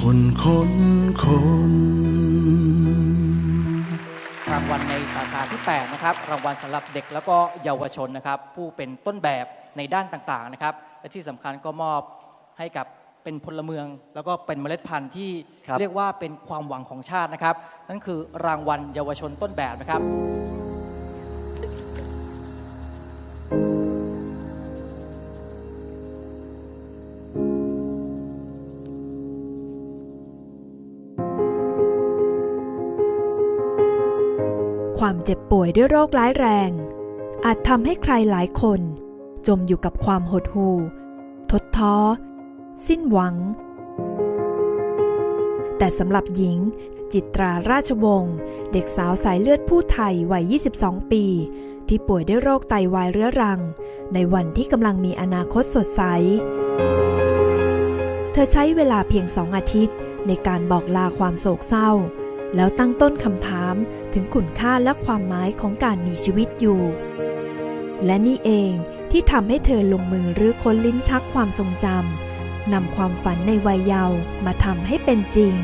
คนคนคนรางวัลในสาขาที่ 8 นะครับ รางวัลสำหรับเด็กแล้วก็เยาวชนนะครับ ผู้เป็นต้นแบบในด้านต่างๆนะครับ และที่สำคัญก็มอบให้กับเป็นพลเมือง แล้วก็เป็นเมล็ดพันธุ์ที่ครับ เรียกว่าเป็นความหวังของชาตินะครับ นั่นคือรางวัลเยาวชนต้นแบบนะครับ ความเจ็บป่วยด้วยโรคร้ายแรง อาจทำให้ใครหลายคน จมอยู่กับความหดหู่ทดท้อ สิ้นหวัง แต่สำหรับหญิง จิตราราชวงศ์เด็กสาวสายเลือดผู้ไทยวัย 22 ปี ที่ป่วยด้วยโรคไตวายเรื้อรัง ในวันที่กำลังมีอนาคตสดใส เธอใช้เวลาเพียงสองอาทิตย์ในการบอกลาความโศกเศร้า แล้วตั้งต้นคำถามถึงคุณค่าและความหมายของการมีชีวิตอยู่ และนี่เองที่ทำให้เธอลงมือรื้อค้นลิ้นชักความทรงจำนำความฝันในวัยเยาว์มาทำให้เป็นจริง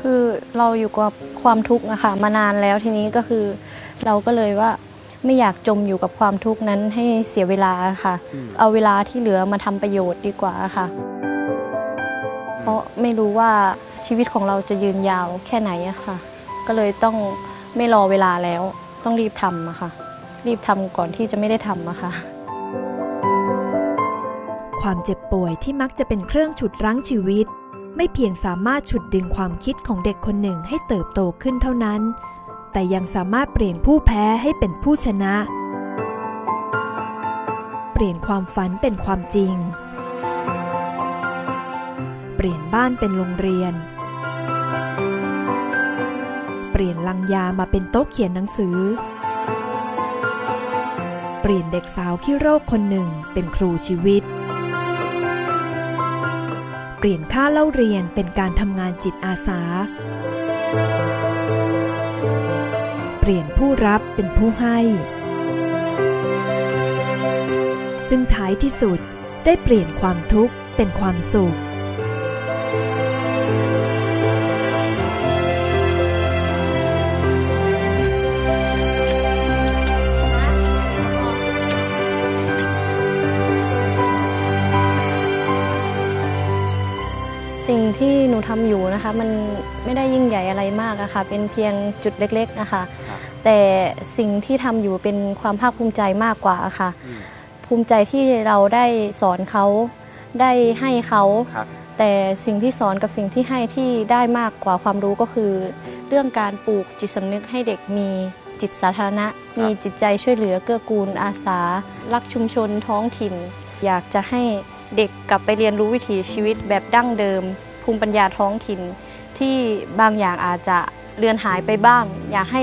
คือเราอยู่กับความทุกข์นะคะมานานแล้วทีนี้ก็คือ เราก็เลยว่า ไม่อยากจมอยู่กับความทุกข์นั้นให้เสียเวลาค่ะ เอาเวลาที่เหลือมาทำประโยชน์ดีกว่าค่ะ เพราะไม่รู้ว่าชีวิตของเราจะยืนยาวแค่ไหนอะค่ะ ก็เลยต้องไม่รอเวลาแล้ว ต้องรีบทำอะค่ะ รีบทำก่อนที่จะไม่ได้ทำอะค่ะ ความเจ็บป่วยที่มักจะเป็นเครื่องฉุดรั้งชีวิต ไม่เพียงสามารถฉุดดึงความคิดของเด็กคนหนึ่งให้เติบโตขึ้นเท่านั้น แต่ยังสามารถเปลี่ยนผู้แพ้ให้เป็นผู้ชนะ เปลี่ยนความฝันเป็นความจริง เปลี่ยนบ้านเป็นโรงเรียน เปลี่ยนลังยามาเป็นโต๊ะเขียนหนังสือ เปลี่ยนเด็กสาวขี้โรคคนหนึ่งเป็นครูชีวิต เปลี่ยนค่าเล่าเรียนเป็นการทำงานจิตอาสา เปลี่ยนผู้รับเป็นผู้ให้ ซึ่งท้ายที่สุดได้เปลี่ยนความทุกข์เป็นความสุข สิ่งที่หนูทำอยู่นะคะ มันไม่ได้ยิ่งใหญ่อะไรมากอะค่ะ เป็นเพียงจุดเล็กๆนะคะ แต่สิ่งที่ทำอยู่เป็นความภาคภูมิใจมากกว่าอะค่ะอืมภูมิใจที่เราได้สอนเขาได้ให้เขาครับแต่สิ่งที่สอนกับสิ่งที่ให้ที่ได้มากกว่าความรู้ก็คือ เรื่องการปลูกจิตสำนึกให้เด็กมีจิตสาธารณะ มีจิตใจช่วยเหลือเกื้อกูลอาสา รักชุมชนท้องถิ่น อยากจะให้เด็กกลับไปเรียนรู้วิถีชีวิตแบบดั้งเดิม ภูมิปัญญาท้องถิ่น ที่บางอย่างอาจจะเลือนหายไปบ้าง อยากให้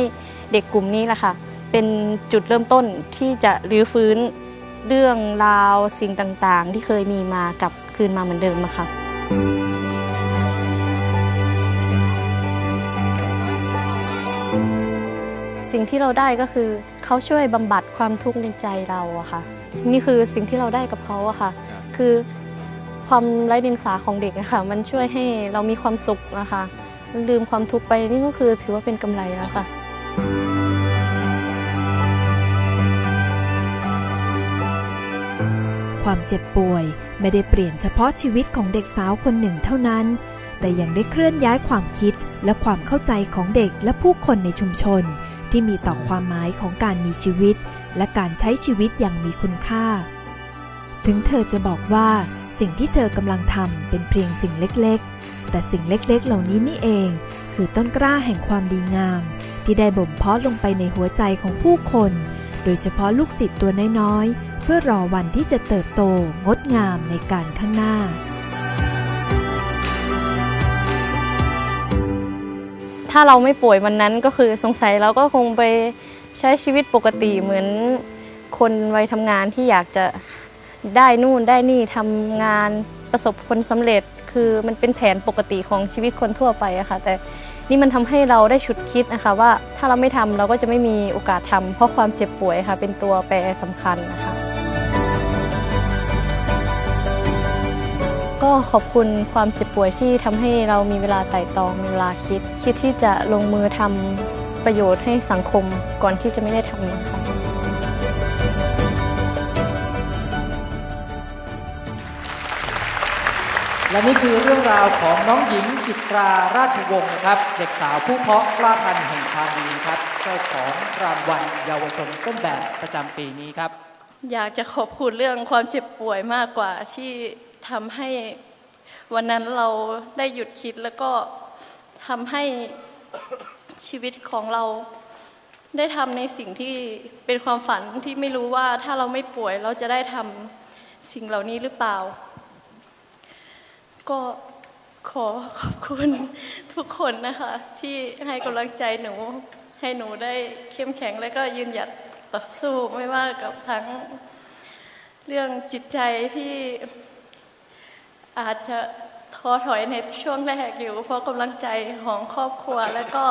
เด็กกลุ่มนี้แหละค่ะ เป็นจุดเริ่มต้นที่จะรื้อฟื้นเรื่องราวสิ่งต่างๆ ที่เคยมีมากลับคืนมาเหมือนเดิมอะค่ะสิ่งที่เราได้ก็คือเขาช่วยบำบัดความทุกข์ในใจเราอะค่ะ นี่คือสิ่งที่เราได้กับเขาอะค่ะ คือความไร้เดียงสาของเด็กอะค่ะ มันช่วยให้เรามีความสุขนะคะลืมความทุกข์ไปนี่ก็คือถือว่าเป็นกำไรแล้วค่ะ ความเจ็บป่วยไม่ได้เปลี่ยนเฉพาะชีวิตของเด็กสาวคนหนึ่งเท่านั้น แต่ยังได้เคลื่อนย้ายความคิดและความเข้าใจของเด็กและผู้คนในชุมชน ที่มีต่อความหมายของการมีชีวิต และการใช้ชีวิตอย่างมีคุณค่า ถึงเธอจะบอกว่าสิ่งที่เธอกำลังทำเป็นเพียงสิ่งเล็กๆ แต่สิ่งเล็กๆ เหล่านี้นี่เอง คือต้นกล้าแห่งความดีงาม ที่ได้บ่มเพาะลงไปในหัวใจของผู้คน โดยเฉพาะลูกศิษย์ตัวน้อยๆ พื่อรอวันที่จะเติบโตงดงามในการข้างหน้า ถ้าเราไม่ป่วยวันนั้นก็คือสงสัยเราก็คงไปใช้ชีวิตปกติเหมือนคนวัยทำงานที่อยากจะได้นู่นได้นี่ทำงานประสบผลสำเร็จคือมันเป็นแผนปกติของชีวิตคนทั่วไปอะค่ะ แต่นี่มันทำให้เราได้ฉุดคิดนะคะว่าถ้าเราไม่ทำเราก็จะไม่มีโอกาสทำเพราะความเจ็บป่วยค่ะ เป็นตัวแปรสำคัญนะคะ ก็ขอบคุณความเจ็บป่วยที่ทำให้เรามีเวลาไต่ตรองมีเวลาคิด คิดที่จะลงมือทำประโยชน์ให้สังคมก่อนที่จะไม่ได้ทำนะคะและนี่คือเรื่องราวของน้องหญิงจิตราราชวงศ์นะครับ เด็กสาวผู้เพาะกล้าพันธุ์แห่งชาดีครับเจ้าของรางวัลเยาวชนต้นแบบประจำปีนี้ครับ อยากจะขอบคุณเรื่องความเจ็บป่วยมากกว่าที่ ทำให้วันนั้นเราได้หยุดคิดแล้วก็ทำให้ชีวิตของเราได้ทำในสิ่งที่เป็นความฝันที่ไม่รู้ว่าถ้าเราไม่ป่วยเราจะได้ทำสิ่งเหล่านี้หรือเปล่า ก็ขอขอบคุณทุกคนนะคะ ที่ให้กำลังใจหนู ให้หนูได้เข้มแข็งและก็ยืนหยัดต่อสู้ไม่ว่ากับทั้งเรื่องจิตใจที่ อาจจะท้อถอยในช่วงแรกอยู่ เพราะกำลังใจของครอบครัว และก็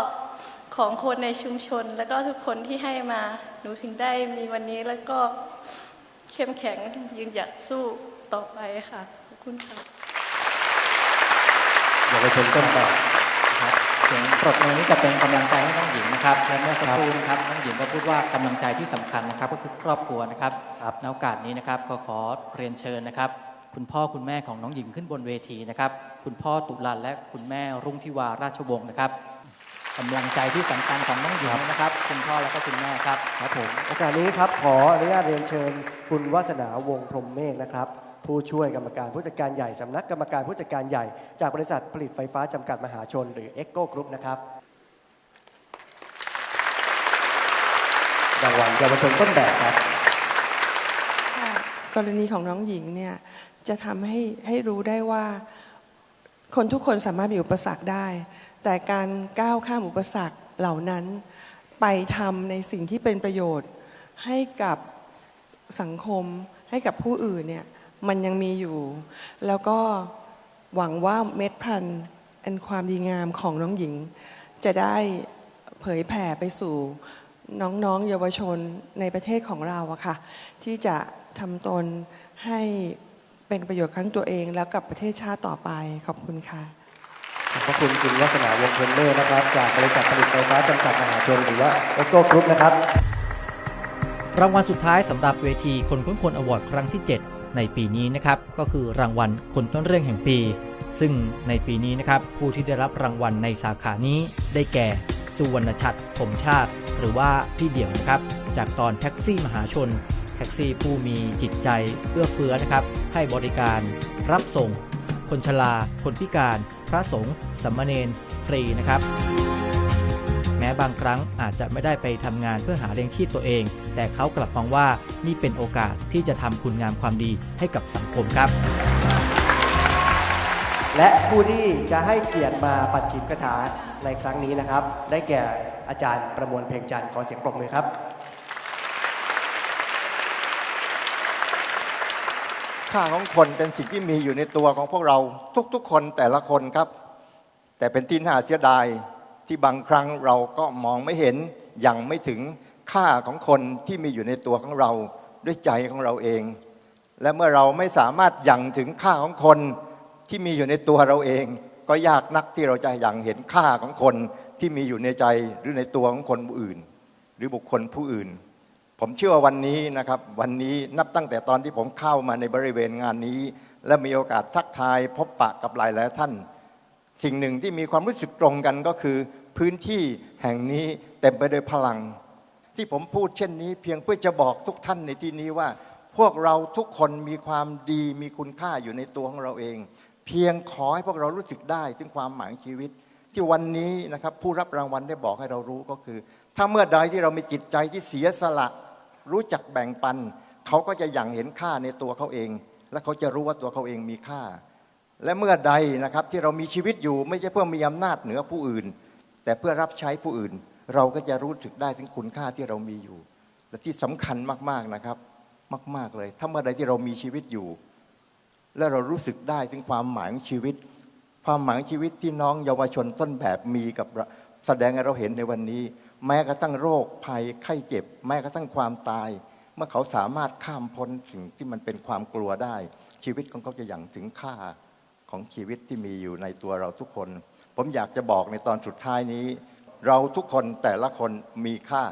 ของคนในชุมชน และก็ทุกคนที่ให้มา หนูถึงได้มีวันนี้แล้วก็เข้มแข็งยืนหยัดสู้ต่อไปค่ะ ขอบคุณค่ะเยาวชนต้นแบบครับเสียงปรบมือนี้จะเป็นกำลังใจให้น้องหญิงนะครับและเมื่อสักครู่นะครับน้องหญิงก็พูดว่ากำลังใจที่สำคัญนะครับ ก็คือครอบครัวนะครับครับในโอกาสนี้นะครับก็ขอเรียนเชิญนะครับ คุณพ่อคุณแม่ของน้องหญิงขึ้นบนเวทีนะครับ คุณพ่อตุลันและคุณแม่รุ่งทิวาราชวงศ์นะครับกำลังใจที่สำคัญของน้องหญิงนะครับ คุณพ่อและก็คุณแม่ครับครับผมโอกาสนี้ครับขออนุญาตเรียนเชิญ คุณวาสนาวงศ์พรหมเมฆนะครับ ผู้ช่วยกรรมการผู้จัดการใหญ่สำนักกรรมการผู้จัดการใหญ่ จากบริษัทผลิตไฟฟ้าจำกัดมหาชน หรือ e c o Group นะครับรางวัลเยาวชนต้นแบบครับค่ะกรณีของน้องหญิงเนี่ย จะทำให้ให้รู้ได้ว่า คนทุกคนสามารถมีอุปสรรคได้ แต่การก้าวข้ามอุปสรรคเหล่านั้น ไปทำในสิ่งที่เป็นประโยชน์ให้กับสังคมให้กับผู้อื่นเนี่ยมันยังมีอยู่ แล้วก็หวังว่าเม็ดพันธุ์อันความดีงามของน้องหญิง จะได้เผยแผ่ไปสู่น้องๆเยาวชนในประเทศของเราอะค่ะ ที่จะทำตนให้ เป็นประโยชน์ครั้งตัวเองแล้วกับประเทศชาติต่อไปขอบคุณค่ะขอบพระคุณคุณวาสนาวงศ์พรหมเมฆนะครับ จากบริษัทผลิตไฟฟ้าจำกัดมหาชนหรือว่า e c o Group นะครับ รางวัลสุดท้ายสำหรับเวทีคนค้นคนอวอร์ดครั้งที่ 7 ในปีนี้นะครับ ก็คือรางวัลคนต้นเรื่องแห่งปี ซึ่งในปีนี้นะครับ ผู้ที่ได้รับรางวัลในสาขานี้ได้แก่สุวรรณชัดผมชาติ หรือว่าพี่เดี่ยวนะครับ จากตอนแท็กซี่มหาชน แท็กซี่ผู้มีจิตใจเอื้อเฟื้อนะครับ ให้บริการรับส่ง คนชรา คนพิการ พระสงฆ์สามเณรฟรีนะครับ แม้บางครั้งอาจจะไม่ได้ไปทำงานเพื่อหาเลี้ยงชีพตัวเอง แต่เขากลับมองว่านี่เป็นโอกาสที่จะทำคุณงามความดีให้กับสังคมครับและผู้ที่จะให้เกียรติมาปัดฉิมคาถาในครั้งนี้นะครับ ได้แก่อาจารย์ประมวลเพ่งจันทร์ขอเสียงปรบมือครับ ค่าของคนเป็นสิ่งที่มีอยู่ในตัวของพวกเราทุกๆคนแต่ละคนครับ แต่เป็นที่น่าเสียดายที่บางครั้งเราก็มองไม่เห็นยังไม่ถึงค่าของคนที่มีอยู่ในตัวของเราด้วยใจของเราเอง และเมื่อเราไม่สามารถยังถึงค่าของคนที่มีอยู่ในตัวเราเอง ก็ยากนักที่เราจะยังเห็นค่าของคนที่มีอยู่ในใจหรือในตัวของคนอื่น หรือบุคคลผู้อื่น ผมเชื่อวันนี้นะครับวันนี้นับตั้งแต่ตอนที่ผมเข้ามาในบริเวณงานนี้ และมีโอกาสทักทายพบปะกับหลายหลายท่าน สิ่งหนึ่งที่มีความรู้สึกตรงกันก็คือ พื้นที่แห่งนี้เต็มไปด้วยพลัง ที่ผมพูดเช่นนี้ เพียงเพื่อจะบอกทุกท่านในที่นี้ว่า พวกเราทุกคนมีความดีมีคุณค่าอยู่ในตัวของเราเอง เพียงขอให้พวกเรารู้สึกได้ถึงความหมายชีวิต ที่วันนี้นะครับผู้รับรางวัลได้บอกให้เรารู้ก็คือ ถ้าเมื่อใดที่เรามีจิตใจที่เสียสละ รู้จักแบ่งปัน เขาก็จะอย่างเห็นค่าในตัวเขาเอง และเขาจะรู้ว่าตัวเขาเองมีค่า และเมื่อใดนะครับที่เรามีชีวิตอยู่ไม่ใช่เพื่อมีอำนาจเหนือผู้อื่น แต่เพื่อรับใช้ผู้อื่น เราก็จะรู้สึกได้ถึงคุณค่าที่เรามีอยู่ และที่สำคัญมากๆนะครับมาก ๆเลย ถ้าเมื่อใดที่เรามีชีวิตอยู่ และเรารู้สึกได้ถึงความหมายของชีวิต ความหมายชีวิตที่น้องเยาวชนต้นแบบมีกับแสดงให้เราเห็นในวันนี้ แม้กระทั่งโรคภัยไข้เจ็บ แม้กระทั่งความตาย เมื่อเขาสามารถข้ามพ้นสิ่งที่มันเป็นความกลัวได้ ชีวิตของเขาจะอย่างถึงค่าของชีวิตที่มีอยู่ในตัวเราทุกคน ผมอยากจะบอกในตอนสุดท้ายนี้ เราทุกคนแต่ละคนมีค่า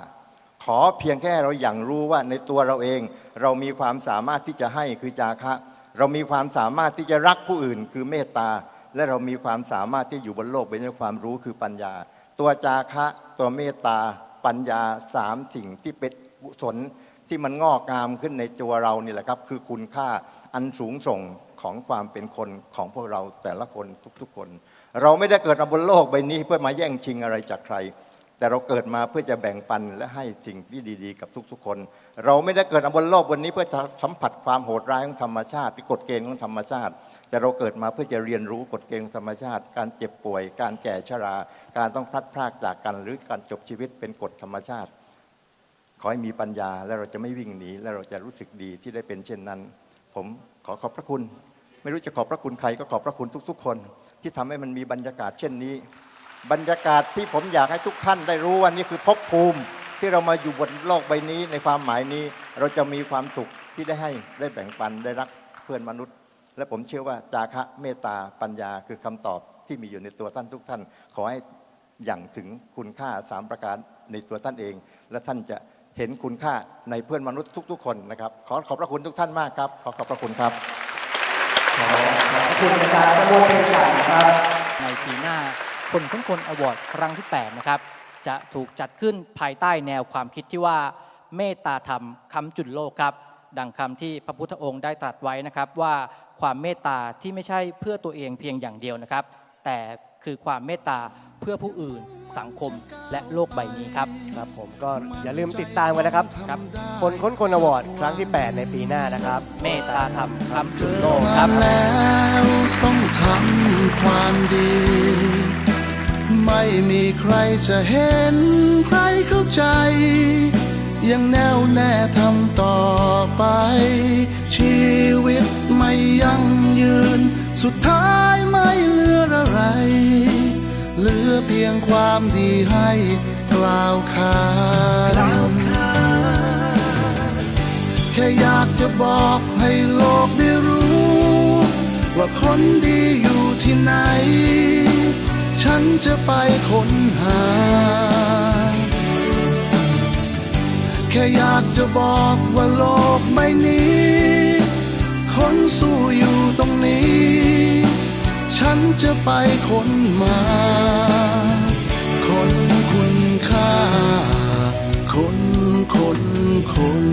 ขอเพียงแค่เราอย่างรู้ว่าในตัวเราเอง เรามีความสามารถที่จะให้คือจาคะ เรามีความสามารถที่จะรักผู้อื่น คือเมตตาและเรามีความสามารถที่อยู่บนโลกเป็นด้วยความรู้คือปัญญา ตัวจาคะตัวเมตตาปัญญาสามสิ่งที่เป็นกุศลที่มันงอกงามขึ้นในตัวเรานี่แหละครับ คือคุณค่าอันสูงส่งของความเป็นคนของพวกเราแต่ละคนทุกๆคน เราไม่ได้เกิดมาบนโลกใบนี้เพื่อมาแย่งชิงอะไรจากใคร แต่เราเกิดมาเพื่อจะแบ่งปันและให้สิ่งที่ดี ๆ กับทุกๆคน เราไม่ได้เกิดมาบนโลกบนนี้เพื่อจะสัมผัสความโหดร้ายของธรรมชาติกฎเกณฑ์ของธรรมชาติ แต่เราเกิดมาเพื่อจะเรียนรู้กฎเกณฑ์ธรรมชาติ การเจ็บป่วย การแก่ชรา การต้องพลัดพรากจากกัน หรือการจบชีวิตเป็นกฎธรรมชาติ ขอให้มีปัญญาและเราจะไม่วิ่งหนี และเราจะรู้สึกดีที่ได้เป็นเช่นนั้น ผมขอขอบพระคุณ ไม่รู้จะขอบพระคุณใครก็ขอบพระคุณทุก ๆ คน ที่ทำให้มันมีบรรยากาศเช่นนี้ บรรยากาศที่ผมอยากให้ทุกท่านได้รู้ว่านี่คือภพภูมิที่เรามาอยู่บนโลกใบนี้ในความหมายนี้ เราจะมีความสุขที่ได้ให้ได้แบ่งปันได้รักเพื่อนมนุษย์ และผมเชื่อว่าจาคะเมตตาปัญญาคือคำตอบที่มีอยู่ในตัวท่านทุกท่าน ขอให้อย่างถึงคุณค่าสามประการในตัวท่านเอง และท่านจะเห็นคุณค่าในเพื่อนมนุษย์ทุก ๆ คนนะครับ ขอขอบพระคุณทุกท่านมากครับ ขอขอบพระคุณครับขอบคุณอาจารย์ประมวลเป็นการครับในปีหน้าคนค้นคนอวอร์ดครั้งที่ 8 นะครับ จะถูกจัดขึ้นภายใต้แนวความคิดที่ว่า เมตตาธรรมคำจุนโลกครับ ดังคำที่พระพุทธองค์ได้ตรัสไว้นะครับว่าความเมตตาที่ไม่ใช่เพื่อตัวเองเพียงอย่างเดียวนะครับ แต่คือความเมตตาเพื่อผู้อื่นสังคมและโลกใบนี้ครับครับผมก็อย่าลืมติดตามกันนะครับครับ คนค้นคนอวอร์ดครั้งที่ 8 ในปีหน้านะครับ เมตตาธรรมคำจุนโลกครับแล้วต้องทำความดี ไม่มีใครจะเห็นใครเข้าใจ ยังแน่วแน่ทำต่อไป ชีวิตไม่ยั่งยืน สุดท้ายไม่เหลืออะไร เหลือเพียงความดีให้กล่าวขานแค่อยากจะบอกให้โลกได้รู้ ว่าคนดีอยู่ที่ไหน ฉันจะไปค้นหา ค่อยากจะบอกว่าโลกไม่นี้ คนสู้อยู่ตรงนี้ ฉันจะไปคนมา คนคุณค่า คนคนคน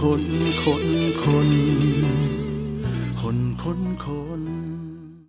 คนคนคน คนคนคน